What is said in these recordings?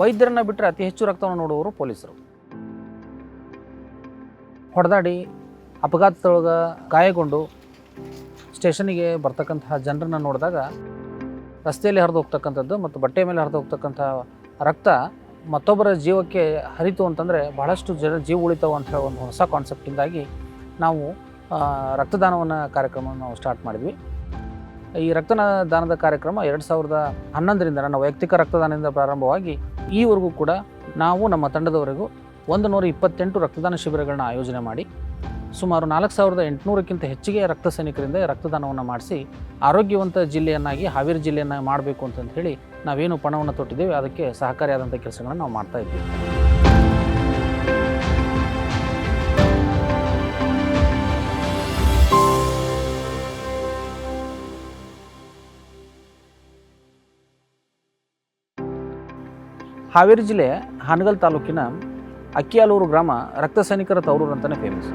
ವೈದ್ಯರನ್ನ ಬಿಟ್ಟರೆ ಅತಿ ಹೆಚ್ಚು ರಕ್ತವನ್ನು ನೋಡುವವರು ಪೊಲೀಸರು. ಹೊಡೆದಾಡಿ ಅಪಘಾತದೊಳಗೆ ಗಾಯಗೊಂಡು ಸ್ಟೇಷನಿಗೆ ಬರ್ತಕ್ಕಂತಹ ಜನರನ್ನು ನೋಡಿದಾಗ ರಸ್ತೆಯಲ್ಲಿ ಹರಿದು ಹೋಗ್ತಕ್ಕಂಥದ್ದು ಮತ್ತು ಬಟ್ಟೆ ಮೇಲೆ ಹರಿದು ಹೋಗ್ತಕ್ಕಂಥ ರಕ್ತ ಮತ್ತೊಬ್ಬರ ಜೀವಕ್ಕೆ ಹರಿತು ಅಂತಂದರೆ ಬಹಳಷ್ಟು ಜನ ಜೀವ ಉಳಿತಾವು ಅಂತ ಹೇಳೋ ಒಂದು ಹೊಸ ಕಾನ್ಸೆಪ್ಟಿಂದಾಗಿ ನಾವು ರಕ್ತದಾನವನ್ನು ಕಾರ್ಯಕ್ರಮವನ್ನು ನಾವು ಸ್ಟಾರ್ಟ್ ಮಾಡಿದ್ವಿ. ಈ ರಕ್ತದಾನದ ಕಾರ್ಯಕ್ರಮ ಎರಡು ಸಾವಿರದ ಹನ್ನೊಂದರಿಂದ, ನನ್ನ ವೈಯಕ್ತಿಕ ರಕ್ತದಾನದಿಂದ ಪ್ರಾರಂಭವಾಗಿ ಈವರೆಗೂ ಕೂಡ ನಾವು ನಮ್ಮ ತಂಡದವರೆಗೂ ಒಂದು ನೂರ ಇಪ್ಪತ್ತೆಂಟು ರಕ್ತದಾನ ಶಿಬಿರಗಳನ್ನ ಆಯೋಜನೆ ಮಾಡಿ, ಸುಮಾರು ನಾಲ್ಕು ಸಾವಿರದ ಎಂಟುನೂರಕ್ಕಿಂತ ಹೆಚ್ಚಿಗೆ ರಕ್ತ ಸೈನಿಕರಿಂದ ರಕ್ತದಾನವನ್ನು ಮಾಡಿಸಿ, ಆರೋಗ್ಯವಂತ ಜಿಲ್ಲೆಯನ್ನಾಗಿ, ಹಾವೇರಿ ಜಿಲ್ಲೆಯನ್ನು ಮಾಡಬೇಕು ಅಂತಂದು ಹೇಳಿ ನಾವೇನು ಪಣವನ್ನು ತೊಟ್ಟಿದ್ದೇವೆ, ಅದಕ್ಕೆ ಸಹಕಾರಿಯಾದಂಥ ಕೆಲಸಗಳನ್ನು ನಾವು ಮಾಡ್ತಾ ಇದ್ದೀವಿ. ಹಾವೇರಿ ಜಿಲ್ಲೆ ಹಾನಗಲ್ ತಾಲೂಕಿನ ಅಕ್ಕಿಯಾಲೂರು ಗ್ರಾಮ ರಕ್ತ ಸೈನಿಕರ ತವರೂರು ಅಂತಲೇ ಫೇಮಸ್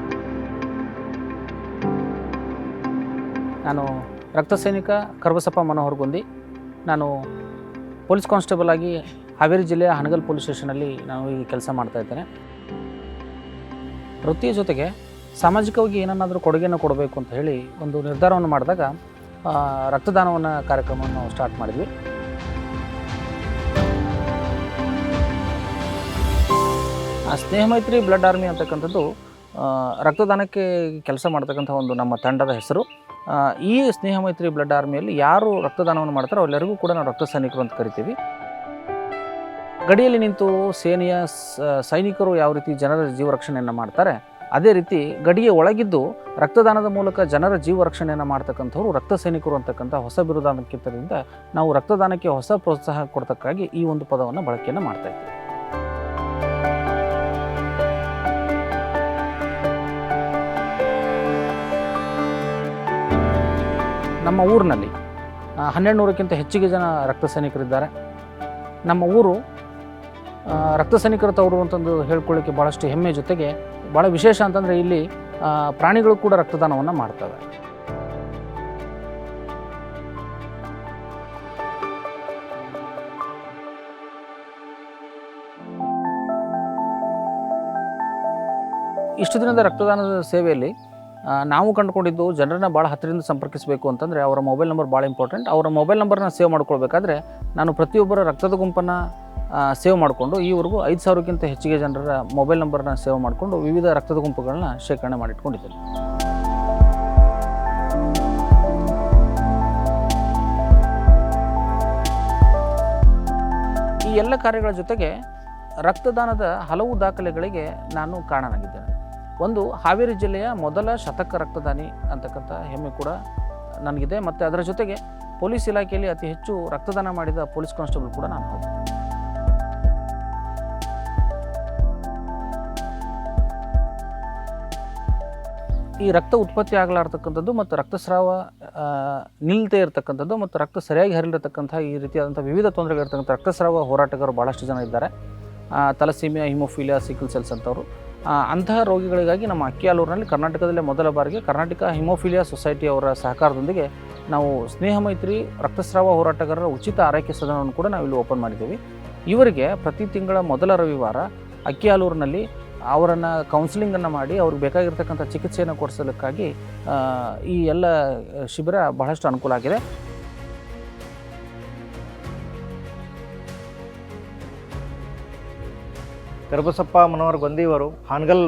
ನಾನು ರಕ್ತ ಸೈನಿಕ ಕರ್ಬಸಪ್ಪ ಮನೋಹರ್ ಗೊಂದಿ. ನಾನು ಪೊಲೀಸ್ ಕಾನ್ಸ್ಟೇಬಲ್ ಆಗಿ ಹಾವೇರಿ ಜಿಲ್ಲೆಯ ಹನಗಲ್ ಪೊಲೀಸ್ ಸ್ಟೇಷನಲ್ಲಿ ನಾನು ಈ ಕೆಲಸ ಮಾಡ್ತಾ ಇದ್ದೇನೆ. ವೃತ್ತಿಯ ಜೊತೆಗೆ ಸಾಮಾಜಿಕವಾಗಿ ಏನನ್ನಾದರೂ ಕೊಡುಗೆಯನ್ನು ಕೊಡಬೇಕು ಅಂತ ಹೇಳಿ ಒಂದು ನಿರ್ಧಾರವನ್ನು ಮಾಡಿದಾಗ ರಕ್ತದಾನವನ್ನು ಕಾರ್ಯಕ್ರಮವನ್ನು ಸ್ಟಾರ್ಟ್ ಮಾಡಿದ್ವಿ. ಸ್ನೇಹ ಮೈತ್ರಿ ಬ್ಲಡ್ ಆರ್ಮಿ ಅಂತಕ್ಕಂಥದ್ದು ರಕ್ತದಾನಕ್ಕೆ ಕೆಲಸ ಮಾಡ್ತಕ್ಕಂಥ ಒಂದು ನಮ್ಮ ತಂಡದ ಹೆಸರು. ಈ ಸ್ನೇಹ ಮೈತ್ರಿ ಬ್ಲಡ್ ಆರ್ಮಿಯಲ್ಲಿ ಯಾರು ರಕ್ತದಾನವನ್ನು ಮಾಡ್ತಾರೋ ಅವರೆಲ್ಲರಿಗೂ ಕೂಡ ನಾವು ರಕ್ತ ಸೈನಿಕರು ಅಂತ ಕರಿತೀವಿ. ಗಡಿಯಲ್ಲಿ ನಿಂತು ಸೇನೆಯ ಸೈನಿಕರು ಯಾವ ರೀತಿ ಜನರ ಜೀವ ರಕ್ಷಣೆಯನ್ನು ಮಾಡ್ತಾರೆ, ಅದೇ ರೀತಿ ಗಡಿಯ ಒಳಗಿದ್ದು ರಕ್ತದಾನದ ಮೂಲಕ ಜನರ ಜೀವ ರಕ್ಷಣೆಯನ್ನು ಮಾಡ್ತಕ್ಕಂಥವ್ರು ರಕ್ತ ಸೈನಿಕರು ಅಂತಕ್ಕಂಥ ಹೊಸ ಬಿರುದಾನಕ್ಕಿಂತರಿಂದ ನಾವು ರಕ್ತದಾನಕ್ಕೆ ಹೊಸ ಪ್ರೋತ್ಸಾಹ ಕೊಡ್ತಕ್ಕಾಗಿ ಈ ಒಂದು ಪದವನ್ನು ಬಳಕೆಯನ್ನು ಮಾಡ್ತಾ ಇದ್ದೀವಿ. ನಮ್ಮ ಊರಿನಲ್ಲಿ ಹನ್ನೆರಡು ನೂರಕ್ಕಿಂತ ಹೆಚ್ಚಿಗೆ ಜನ ರಕ್ತ ಸೈನಿಕರಿದ್ದಾರೆ. ನಮ್ಮ ಊರು ರಕ್ತ ಸೈನಿಕರ ತವರು ಅಂತಂದು ಹೇಳ್ಕೊಳ್ಳಿಕ್ಕೆ ಭಾಳಷ್ಟು ಹೆಮ್ಮೆ ಜೊತೆಗೆ ಭಾಳ ವಿಶೇಷ ಅಂತಂದರೆ ಇಲ್ಲಿ ಪ್ರಾಣಿಗಳು ಕೂಡ ರಕ್ತದಾನವನ್ನು ಮಾಡ್ತವೆ. ಇಷ್ಟು ದಿನದ ರಕ್ತದಾನದ ಸೇವೆಯಲ್ಲಿ ನಾವು ಕಂಡುಕೊಂಡಿದ್ದು ಜನರನ್ನ ಭಾಳ ಹತ್ತಿರದಿಂದ ಸಂಪರ್ಕಿಸಬೇಕು ಅಂತಂದರೆ ಅವರ ಮೊಬೈಲ್ ನಂಬರ್ ಭಾಳ ಇಂಪಾರ್ಟೆಂಟ್ ಅವರ ಮೊಬೈಲ್ ನಂಬರ್ನ ಸೇವ್ ಮಾಡ್ಕೊಳ್ಬೇಕಾದ್ರೆ ನಾನು ಪ್ರತಿಯೊಬ್ಬರ ರಕ್ತದ ಗುಂಪನ್ನು ಸೇವ್ ಮಾಡಿಕೊಂಡು ಈವರೆಗೂ ಐದು ಸಾವಿರಕ್ಕಿಂತ ಹೆಚ್ಚಿಗೆ ಜನರ ಮೊಬೈಲ್ ನಂಬರ್ನ ಸೇವ್ ಮಾಡಿಕೊಂಡು ವಿವಿಧ ರಕ್ತದ ಗುಂಪುಗಳನ್ನ ಶೇಖರಣೆ ಮಾಡಿಟ್ಕೊಂಡಿದ್ದೇನೆ. ಈ ಎಲ್ಲ ಕಾರ್ಯಗಳ ಜೊತೆಗೆ ರಕ್ತದಾನದ ಹಲವು ದಾಖಲೆಗಳಿಗೆ ನಾನು ಕಾರಣನಾಗಿದ್ದೇನೆ. ಒಂದು ಹಾವೇರಿ ಜಿಲ್ಲೆಯ ಮೊದಲ ಶತಕ ರಕ್ತದಾನಿ ಅಂತಕ್ಕಂಥ ಹೆಮ್ಮೆ ಕೂಡ ನನಗಿದೆ. ಮತ್ತು ಅದರ ಜೊತೆಗೆ ಪೊಲೀಸ್ ಇಲಾಖೆಯಲ್ಲಿ ಅತಿ ಹೆಚ್ಚು ರಕ್ತದಾನ ಮಾಡಿದ ಪೊಲೀಸ್ ಕಾನ್ಸ್ಟೇಬಲ್ ಕೂಡ ನಾನು. ಹೌದು ಈ ರಕ್ತ ಉತ್ಪತ್ತಿ ಆಗಲಾರ್ತಕ್ಕಂಥದ್ದು ಮತ್ತು ರಕ್ತಸ್ರಾವ ನಿಲ್ದೇ ಇರತಕ್ಕಂಥದ್ದು ಮತ್ತು ರಕ್ತ ಸರಿಯಾಗಿ ಹರಿಲಿರತಕ್ಕಂಥ ಈ ರೀತಿಯಾದಂಥ ವಿವಿಧ ತೊಂದರೆಗಳಿರ್ತಕ್ಕಂಥ ರಕ್ತಸ್ರಾವ ಹೋರಾಟಗಾರರು ಭಾಳಷ್ಟು ಜನ ಇದ್ದಾರೆ. ತಲಸೀಮಿಯಾ, ಹಿಮೋಫಿಲಿಯಾ, ಸಿಕಲ್ ಸೆಲ್ಸ್ ಅಂತವರು. ಅಂತಹ ರೋಗಿಗಳಿಗಾಗಿ ನಮ್ಮ ಅಕ್ಕಿಯಾಲೂರಿನಲ್ಲಿ ಕರ್ನಾಟಕದಲ್ಲೇ ಮೊದಲ ಬಾರಿಗೆ ಕರ್ನಾಟಕ ಹಿಮೋಫಿಲಿಯಾ ಸೊಸೈಟಿ ಅವರ ಸಹಕಾರದೊಂದಿಗೆ ನಾವು ಸ್ನೇಹ ಮೈತ್ರಿ, ರಕ್ತಸ್ರಾವ ಹೋರಾಟಗಾರರ ಉಚಿತ ಆರೈಕೆ ಸದನವನ್ನು ಕೂಡ ನಾವಿಲ್ಲಿ ಓಪನ್ ಮಾಡಿದ್ದೀವಿ. ಇವರಿಗೆ ಪ್ರತಿ ತಿಂಗಳ ಮೊದಲ ರವಿವಾರ ಅಕ್ಕಿಯಾಲೂರಿನಲ್ಲಿ ಅವರನ್ನು ಕೌನ್ಸಿಲಿಂಗನ್ನು ಮಾಡಿ ಅವ್ರಿಗೆ ಬೇಕಾಗಿರ್ತಕ್ಕಂಥ ಚಿಕಿತ್ಸೆಯನ್ನು ಕೊಡಿಸಲಿಕ್ಕಾಗಿ ಈ ಎಲ್ಲ ಶಿಬಿರ ಬಹಳಷ್ಟು ಅನುಕೂಲ ಆಗಿದೆ. ಕರಬಸಪ್ಪ ಮನೋಹರ್ ಗೊಂದಿವರು ಹಾನಗಲ್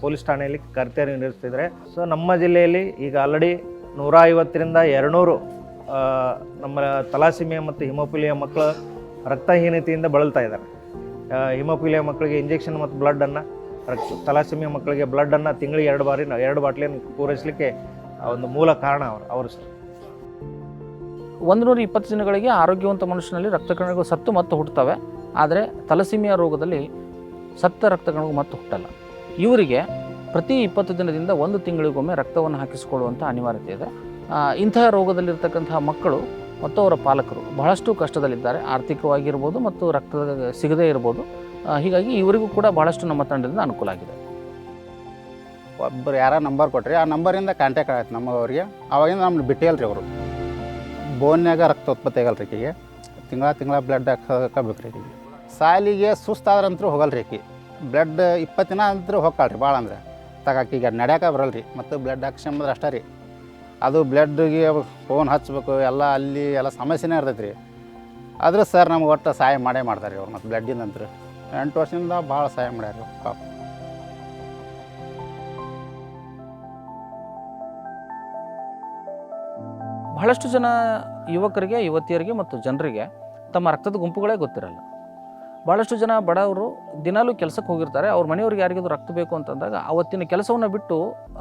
ಪೊಲೀಸ್ ಠಾಣೆಯಲ್ಲಿ ಕರ್ತವ್ಯ ನಿರ್ವಹಿಸ್ತಿದ್ದಾರೆ. ಸೊ ನಮ್ಮ ಜಿಲ್ಲೆಯಲ್ಲಿ ಈಗ ಆಲ್ರೆಡಿ ನೂರ ಐವತ್ತರಿಂದ ಎರಡುನೂರು ನಮ್ಮ ತಲಾಸಿಮಿಯಾ ಮತ್ತು ಹಿಮೋಫಿಲಿಯಾ ಮಕ್ಕಳು ರಕ್ತಹೀನತೆಯಿಂದ ಬಳಲ್ತಾ ಇದ್ದಾರೆ. ಹಿಮೋಫಿಲಿಯಾ ಮಕ್ಕಳಿಗೆ ಇಂಜೆಕ್ಷನ್ ಮತ್ತು ಬ್ಲಡ್ಡನ್ನು ರಕ್ತ, ತಲಾಸಿಮಿಯಾ ಮಕ್ಕಳಿಗೆ ಬ್ಲಡ್ಡನ್ನು ತಿಂಗಳಿಗೆ ಎರಡು ಬಾರಿ, ಎರಡು ಬಾಟ್ಲಿಯನ್ನು ಪೂರೈಸಲಿಕ್ಕೆ ಒಂದು ಮೂಲ ಕಾರಣ ಅವರು ಅವರು ಒಂದು ಇಪ್ಪತ್ತು ದಿನಗಳಿಗೆ ಆರೋಗ್ಯವಂತ ಮನುಷ್ಯನಲ್ಲಿ ರಕ್ತಕಣಗಳು ಸತ್ತು ಮತ್ತು ಹುಟ್ಟುತ್ತವೆ. ಆದರೆ ತಲಸಿಮಿಯ ರೋಗದಲ್ಲಿ ಸತ್ತ ರಕ್ತಕಣಗಳು ಮತ್ತೆ ಹುಟ್ಟಲ್ಲ. ಇವರಿಗೆ ಪ್ರತಿ ಇಪ್ಪತ್ತು ದಿನದಿಂದ ಒಂದು ತಿಂಗಳಿಗೊಮ್ಮೆ ರಕ್ತವನ್ನು ಹಾಕಿಸಿಕೊಳ್ಳುವಂಥ ಅನಿವಾರ್ಯತೆ ಇದೆ. ಇಂತಹ ರೋಗದಲ್ಲಿರ್ತಕ್ಕಂತಹ ಮಕ್ಕಳು ಮತ್ತು ಅವರ ಪಾಲಕರು ಬಹಳಷ್ಟು ಕಷ್ಟದಲ್ಲಿದ್ದಾರೆ. ಆರ್ಥಿಕವಾಗಿರ್ಬೋದು ಮತ್ತು ರಕ್ತ ಸಿಗದೇ ಇರ್ಬೋದು. ಹೀಗಾಗಿ ಇವರಿಗೂ ಕೂಡ ಬಹಳಷ್ಟು ನಮ್ಮ ತಂಡದಿಂದ ಅನುಕೂಲ ಆಗಿದೆ. ಒಬ್ಬರು ಯಾರ ನಂಬರ್ ಕೊಟ್ರಿ, ಆ ನಂಬರಿಂದ ಕಾಂಟ್ಯಾಕ್ಟ್ ಆಯ್ತು ನಮ್ಮವ್ರಿಗೆ ಅವಾಗಿಂದ ನಮ್ಮನ್ನು ಬಿಟ್ಟಿಯಲ್ಲ ರೀ ಅವರು ಬೋನ್ಯಾಗ ರಕ್ತ ಉತ್ಪತ್ತಿ ಆಗಲ್ಲ ರೀ ತಿಂಗಳ ತಿಂಗಳ ಬ್ಲಡ್ ಹಾಕಬೇಕು ರೀ ಸಾಲಿಗೆ ಸುಸ್ತಾದ್ರಂತರೂ ಹೋಗಲ್ಲ ರೀ ಆಕಿ. ಬ್ಲಡ್ ಇಪ್ಪತ್ತು ದಿನ ಅಂತೂ ಹೋಗ್ತಾಳ್ರಿ ಭಾಳ ಅಂದ್ರೆ. ಈಗ ನಡ್ಯಾಕ ಬರಲ್ಲ ರೀ ಮತ್ತು ಬ್ಲಡ್ ಹಾಕ್ಸಂಬಂದ್ರೆ ಅಷ್ಟೇ ರೀ. ಅದು ಬ್ಲಡ್ಗೆ ಫೋನ್ ಹಚ್ಚಬೇಕು ಎಲ್ಲ ಅಲ್ಲಿ ಎಲ್ಲ ಸಮಸ್ಯೆನೇ ಇರ್ತೈತೆ ರೀ ಆದ್ರೆ ಸರ್ ನಮ್ಗೆ ಒಟ್ಟು ಸಹಾಯ ಮಾಡೇ ಮಾಡ್ತಾರೆ ರೀ ಅವ್ರು ಮತ್ತು ಬ್ಲಡ್ಡಿಂದ ಅಂತೂ. ಎಂಟು ವರ್ಷದಿಂದ ಭಾಳ ಸಹಾಯ ಮಾಡ್ಯಾರ ಪಾಪ. ಬಹಳಷ್ಟು ಜನ ಯುವಕರಿಗೆ, ಯುವತಿಯರಿಗೆ ಮತ್ತು ಜನರಿಗೆ ತಮ್ಮ ರಕ್ತದ ಗುಂಪುಗಳೇ ಗೊತ್ತಿರಲ್ಲ. ಭಾಳಷ್ಟು ಜನ ಬಡವರು ದಿನಾಲೂ ಕೆಲಸಕ್ಕೆ ಹೋಗಿರ್ತಾರೆ. ಅವ್ರ ಮನೆಯವ್ರಿಗೆ ಯಾರಿಗಾದ್ರು ರಕ್ತ ಬೇಕು ಅಂತಂದಾಗ ಅವತ್ತಿನ ಕೆಲಸವನ್ನು ಬಿಟ್ಟು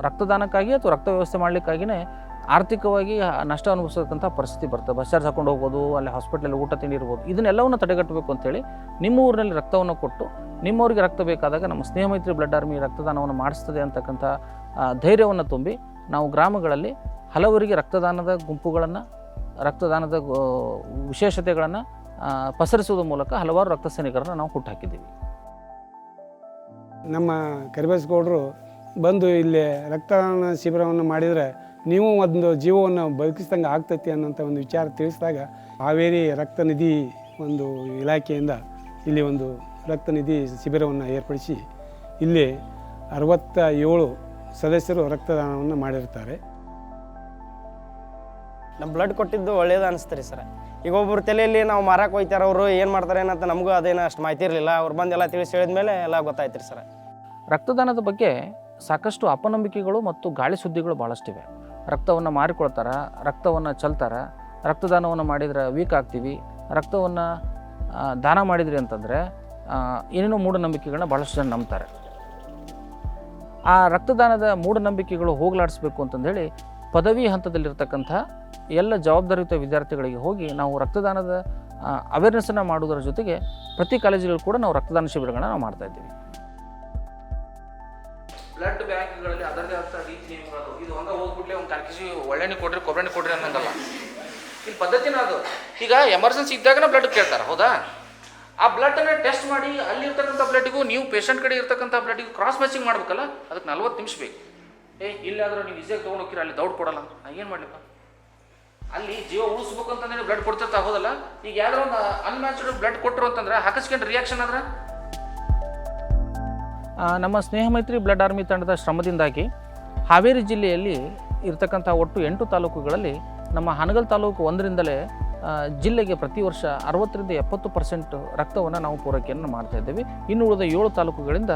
ರಕ್ತದಾನಕ್ಕಾಗಿ ಅಥವಾ ರಕ್ತ ವ್ಯವಸ್ಥೆ ಮಾಡಲಿಕ್ಕಾಗಿಯೇ ಆರ್ಥಿಕವಾಗಿ ನಷ್ಟ ಅನುಭವಿಸತಕ್ಕಂಥ ಪರಿಸ್ಥಿತಿ ಬರ್ತದೆ. ಬಸ್ ಚಾರ್ಜ್ ಹಾಕೊಂಡು ಹೋಗ್ಬೋದು, ಅಲ್ಲಿ ಹಾಸ್ಪಿಟ್ಲಲ್ಲಿ ಊಟ ತಿಂಡಿರ್ಬೋದು ಇದನ್ನೆಲ್ಲವನ್ನು ತಡೆಗಟ್ಟಬೇಕು ಅಂತೇಳಿ ನಿಮ್ಮ ಊರಿನಲ್ಲಿ ರಕ್ತವನ್ನು ಕೊಟ್ಟು ನಿಮ್ಮವರಿಗೆ ರಕ್ತ ಬೇಕಾದಾಗ ನಮ್ಮ ಸ್ನೇಹ ಮೈತ್ರಿ ಬ್ಲಡ್ ಆರ್ಮಿ ರಕ್ತದಾನವನ್ನು ಮಾಡಿಸ್ತದೆ ಅಂತಕ್ಕಂಥ ಧೈರ್ಯವನ್ನು ತುಂಬಿ ನಾವು ಗ್ರಾಮಗಳಲ್ಲಿ ಹಲವರಿಗೆ ರಕ್ತದಾನದ ಗುಂಪುಗಳನ್ನು, ರಕ್ತದಾನದ ವಿಶೇಷತೆಗಳನ್ನು ಪಸರಿಸುವುದರ ಮೂಲಕ ಹಲವಾರು ರಕ್ತ ಸೈನಿಕರನ್ನು ನಾವು ಹುಟ್ಟಾಕಿದ್ದೀವಿ. ನಮ್ಮ ಕರಿಬೇಸ್ಗೌಡರು ಬಂದು ಇಲ್ಲಿ ರಕ್ತದಾನ ಶಿಬಿರವನ್ನು ಮಾಡಿದರೆ ನೀವು ಒಂದು ಜೀವವನ್ನು ಬದುಕಿಸ್ದಂಗೆ ಆಗ್ತೈತಿ ಅನ್ನೋಂಥ ಒಂದು ವಿಚಾರ ತಿಳಿಸಿದಾಗ ಹಾವೇರಿ ರಕ್ತ ನಿಧಿ ಒಂದು ಇಲಾಖೆಯಿಂದ ಇಲ್ಲಿ ಒಂದು ರಕ್ತ ನಿಧಿ ಶಿಬಿರವನ್ನು ಏರ್ಪಡಿಸಿ ಇಲ್ಲಿ ಅರವತ್ತ ಏಳು ಸದಸ್ಯರು ರಕ್ತದಾನವನ್ನು ಮಾಡಿರ್ತಾರೆ. ನಮ್ಮ ಬ್ಲಡ್ ಕೊಟ್ಟಿದ್ದು ಒಳ್ಳೆಯದು ಅನಿಸ್ತು ರೀ ಸರ್. ಈಗ ಒಬ್ಬರು ತಲೆಯಲ್ಲಿ ನಾವು ಮಾರಕ್ಕೆ ಹೋಗ್ತಾರೆ ಅವರು ಏನು ಮಾಡ್ತಾರೆ ಏನಂತ ನಮಗೂ ಅದೇನು ಅಷ್ಟು ಮಾಹಿತಿ ಇರಲಿಲ್ಲ. ಅವ್ರು ಬಂದೆಲ್ಲ ತಿಳಿಸಿ ಹೇಳಿದ್ಮೇಲೆ ಎಲ್ಲ ಗೊತ್ತಾಯ್ತು ರೀ ಸರ್. ರಕ್ತದಾನದ ಬಗ್ಗೆ ಸಾಕಷ್ಟು ಅಪನಂಬಿಕೆಗಳು ಮತ್ತು ಗಾಳಿ ಸುದ್ದಿಗಳು ಭಾಳಷ್ಟಿವೆ ರಕ್ತವನ್ನು ಮಾರಿಕೊಳ್ತಾರೆ, ರಕ್ತವನ್ನು ಚಲ್ತಾರೆ, ರಕ್ತದಾನವನ್ನು ಮಾಡಿದ್ರೆ ವೀಕ್ ಆಗ್ತೀವಿ, ರಕ್ತವನ್ನು ದಾನ ಮಾಡಿದ್ರಿ ಅಂತಂದರೆ ಏನೇನೋ ಮೂಢನಂಬಿಕೆಗಳನ್ನ ಭಾಳಷ್ಟು ಜನ ನಂಬ್ತಾರೆ. ಆ ರಕ್ತದಾನದ ಮೂಢನಂಬಿಕೆಗಳು ಹೋಗಲಾಡಿಸ್ಬೇಕು ಅಂತಂದೇಳಿ ಪದವಿ ಹಂತದಲ್ಲಿರ್ತಕ್ಕಂಥ ಎಲ್ಲ ಜವಾಬ್ದಾರಿಯುತ ವಿದ್ಯಾರ್ಥಿಗಳಿಗೆ ಹೋಗಿ ನಾವು ರಕ್ತದಾನದ ಅವೇರ್ನೆಸ್ಸನ್ನು ಮಾಡೋದರ ಜೊತೆಗೆ ಪ್ರತಿ ಕಾಲೇಜುಗಳು ಕೂಡ ನಾವು ರಕ್ತದಾನ ಶಿಬಿರಗಳನ್ನ ನಾವು ಮಾಡ್ತಾ ಇದ್ದೀವಿ. ಬ್ಲಡ್ ಬ್ಯಾಂಕ್ಗಳಲ್ಲಿ ಅದರದೇ ಆದ ರೀತಿ ನಿಯಮಗಳು ಇದು ಹಂಗೆ ಹೋಗ್ಬಿಟ್ಲೆ ಒಂದು ಕಾಲು ಕೆ ಜಿ ಒಳ್ಳೆಣ್ಣೆ ಕೊಡ್ರಿ ಕೊಬ್ಬರಿ ಕೊಡ್ರಿ ಅನ್ನಂಗಲ್ಲ. ಇಲ್ಲಿ ಪದ್ಧತಿನ ಅದು. ಈಗ ಎಮರ್ಜೆನ್ಸಿ ಇದ್ದಾಗನ ಬ್ಲಡ್ ಕೇಳ್ತಾರೆ, ಹೌದಾ? ಆ ಬ್ಲಡ್ನ ಟೆಸ್ಟ್ ಮಾಡಿ ಅಲ್ಲಿರ್ತಕ್ಕಂಥ ಬ್ಲಡ್ಗೂ ನೀವು ಪೇಷಂಟ್ ಕಡೆ ಇರ್ತಕ್ಕಂಥ ಬ್ಲಡ್ಗೂ ಕ್ರಾಸ್ ಮ್ಯಾಚಿಂಗ್ ಮಾಡ್ಬೇಕಲ್ಲ? ಅದಕ್ಕೆ ನಲ್ವತ್ತು ನಿಮಿಷ ಬೇಕು. ಏ, ಇಲ್ಲಾದರೂ ನೀವು ಈಸಿಯಾಗಿ ತೊಗೊಂಡು ಹೋಗ್ತೀರ? ಅಲ್ಲಿ ದೌಡ್ ಕೊಡಲ್ಲ. ನಾ ಏನು ಮಾಡ್ಲಿಪ್ಪ? ಅಲ್ಲಿ ಜೀವ ಉಳಿಸ್ಬೇಕು ಅಂತಂದ್ರೆ ಬ್ಲಡ್ ಕೊಡ್ತಿರ್ತಾ ಹೋದಲ್ಲ? ಈಗ ಯಾವ್ದಾರ ಒಂದು ಅನ್ಮ್ಯಾಚ್ಡ್ ಬ್ಲಡ್ ಕೊಟ್ಟರು ಅಂತಂದ್ರೆ ಹಾಕಿಸ್ಕೊಂಡು ರಿಯಾಕ್ಷನ್ ಆದ್ರೆ? ನಮ್ಮ ಸ್ನೇಹ ಮೈತ್ರಿ ಬ್ಲಡ್ ಆರ್ಮಿ ತಂಡದ ಶ್ರಮದಿಂದಾಗಿ ಹಾವೇರಿ ಜಿಲ್ಲೆಯಲ್ಲಿ ಇರತಕ್ಕಂಥ ಒಟ್ಟು ಎಂಟು ತಾಲೂಕುಗಳಲ್ಲಿ ನಮ್ಮ ಹನಗಲ್ ತಾಲೂಕು ಒಂದರಿಂದಲೇ ಜಿಲ್ಲೆಗೆ ಪ್ರತಿ ವರ್ಷ ಅರವತ್ತರಿಂದ ಎಪ್ಪತ್ತು ಪರ್ಸೆಂಟ್ ರಕ್ತವನ್ನು ನಾವು ಪೂರೈಕೆಯನ್ನು ಮಾಡ್ತಾ ಇದ್ದೇವೆ. ಇನ್ನು ಉಳಿದ ಏಳು ತಾಲೂಕುಗಳಿಂದ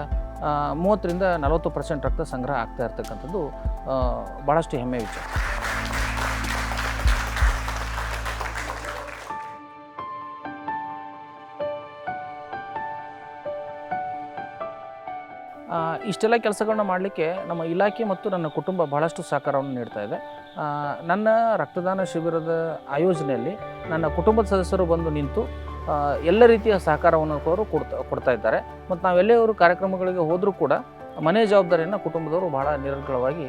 ಮೂವತ್ತರಿಂದ ನಲವತ್ತು ಪರ್ಸೆಂಟ್ ರಕ್ತ ಸಂಗ್ರಹ ಆಗ್ತಾ ಇರ್ತಕ್ಕಂಥದ್ದು ಭಾಳಷ್ಟು ಹೆಮ್ಮೆ ವಿಚಾರ. ಇಷ್ಟೆಲ್ಲ ಕೆಲಸಗಳನ್ನ ಮಾಡಲಿಕ್ಕೆ ನಮ್ಮ ಇಲಾಖೆ ಮತ್ತು ನನ್ನ ಕುಟುಂಬ ಬಹಳಷ್ಟು ಸಹಕಾರವನ್ನು ನೀಡ್ತಾ ಇದೆ. ನನ್ನ ರಕ್ತದಾನ ಶಿಬಿರದ ಆಯೋಜನೆಯಲ್ಲಿ ನನ್ನ ಕುಟುಂಬದ ಸದಸ್ಯರು ಬಂದು ನಿಂತು ಎಲ್ಲ ರೀತಿಯ ಸಹಕಾರವನ್ನು ಅವರು ಕೊಡ್ತಾ ಕೊಡ್ತಾ ಇದ್ದಾರೆ. ಮತ್ತು ನಾವೆಲ್ಲೇ ಅವರು ಕಾರ್ಯಕ್ರಮಗಳಿಗೆ ಹೋದರೂ ಕೂಡ ಮನೆ ಜವಾಬ್ದಾರಿಯನ್ನು ಕುಟುಂಬದವರು ಬಹಳ ನಿರಂತರವಾಗಿ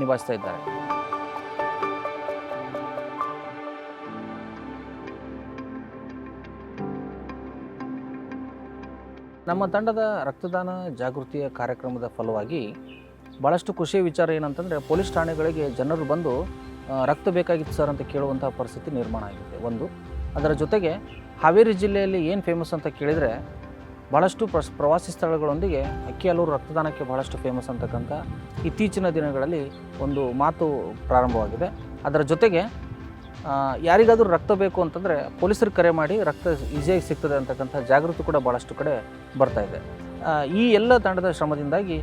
ನಿಭಾಯಿಸ್ತಾ ಇದ್ದಾರೆ. ನಮ್ಮ ತಂಡದ ರಕ್ತದಾನ ಜಾಗೃತಿಯ ಕಾರ್ಯಕ್ರಮದ ಫಲವಾಗಿ ಭಾಳಷ್ಟು ಖುಷಿಯ ವಿಚಾರ ಏನಂತಂದರೆ ಪೊಲೀಸ್ ಠಾಣೆಗಳಿಗೆ ಜನರು ಬಂದು ರಕ್ತ ಬೇಕಾಗಿತ್ತು ಸರ್ ಅಂತ ಕೇಳುವಂಥ ಪರಿಸ್ಥಿತಿ ನಿರ್ಮಾಣ ಆಗಿದೆ. ಒಂದು, ಅದರ ಜೊತೆಗೆ ಹಾವೇರಿ ಜಿಲ್ಲೆಯಲ್ಲಿ ಏನು ಫೇಮಸ್ ಅಂತ ಕೇಳಿದರೆ ಭಾಳಷ್ಟು ಪ್ರವಾಸಿ ಸ್ಥಳಗಳೊಂದಿಗೆ ಅಕ್ಕಿಯಲ್ಲೂರು ರಕ್ತದಾನಕ್ಕೆ ಭಾಳಷ್ಟು ಫೇಮಸ್ ಅಂತಕ್ಕಂಥ ಇತ್ತೀಚಿನ ದಿನಗಳಲ್ಲಿ ಒಂದು ಮಾತು ಪ್ರಾರಂಭವಾಗಿದೆ. ಅದರ ಜೊತೆಗೆ ಯಾರಿಗಾದರೂ ರಕ್ತ ಬೇಕು ಅಂತಂದರೆ ಪೊಲೀಸರು ಕರೆ ಮಾಡಿ ರಕ್ತ ಈಸಿಯಾಗಿ ಸಿಗ್ತದೆ ಅಂತಕ್ಕಂಥ ಜಾಗೃತಿ ಕೂಡ ಭಾಳಷ್ಟು ಕಡೆ ಬರ್ತಾ ಇದೆ. ಈ ಎಲ್ಲ ತಂಡದ ಶ್ರಮದಿಂದಾಗಿ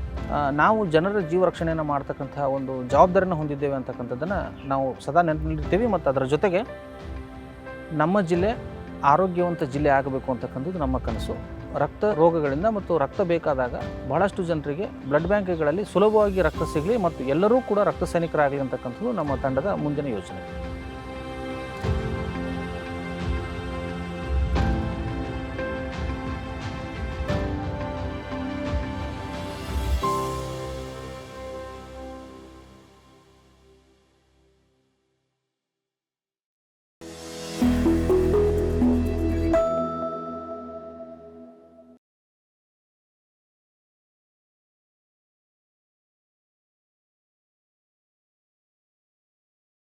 ನಾವು ಜನರ ಜೀವ ರಕ್ಷಣೆಯನ್ನು ಮಾಡ್ತಕ್ಕಂಥ ಒಂದು ಜವಾಬ್ದಾರಿನ ಹೊಂದಿದ್ದೇವೆ ಅಂತಕ್ಕಂಥದ್ದನ್ನು ನಾವು ಸದಾ ನೆನಪಿನಲ್ಲಿರ್ತೀವಿ ಮತ್ತು ಅದರ ಜೊತೆಗೆ ನಮ್ಮ ಜಿಲ್ಲೆ ಆರೋಗ್ಯವಂತ ಜಿಲ್ಲೆ ಆಗಬೇಕು ಅಂತಕ್ಕಂಥದ್ದು ನಮ್ಮ ಕನಸು. ರಕ್ತ ರೋಗಗಳಿಂದ ಮತ್ತು ರಕ್ತ ಬೇಕಾದಾಗ ಬಹಳಷ್ಟು ಜನರಿಗೆ ಬ್ಲಡ್ ಬ್ಯಾಂಕ್ಗಳಲ್ಲಿ ಸುಲಭವಾಗಿ ರಕ್ತ ಸಿಗಲಿ ಮತ್ತು ಎಲ್ಲರೂ ಕೂಡ ರಕ್ತ ಸೈನಿಕರಾಗಲಿ ಅಂತಕ್ಕಂಥದ್ದು ನಮ್ಮ ತಂಡದ ಮುಂದಿನ ಯೋಜನೆ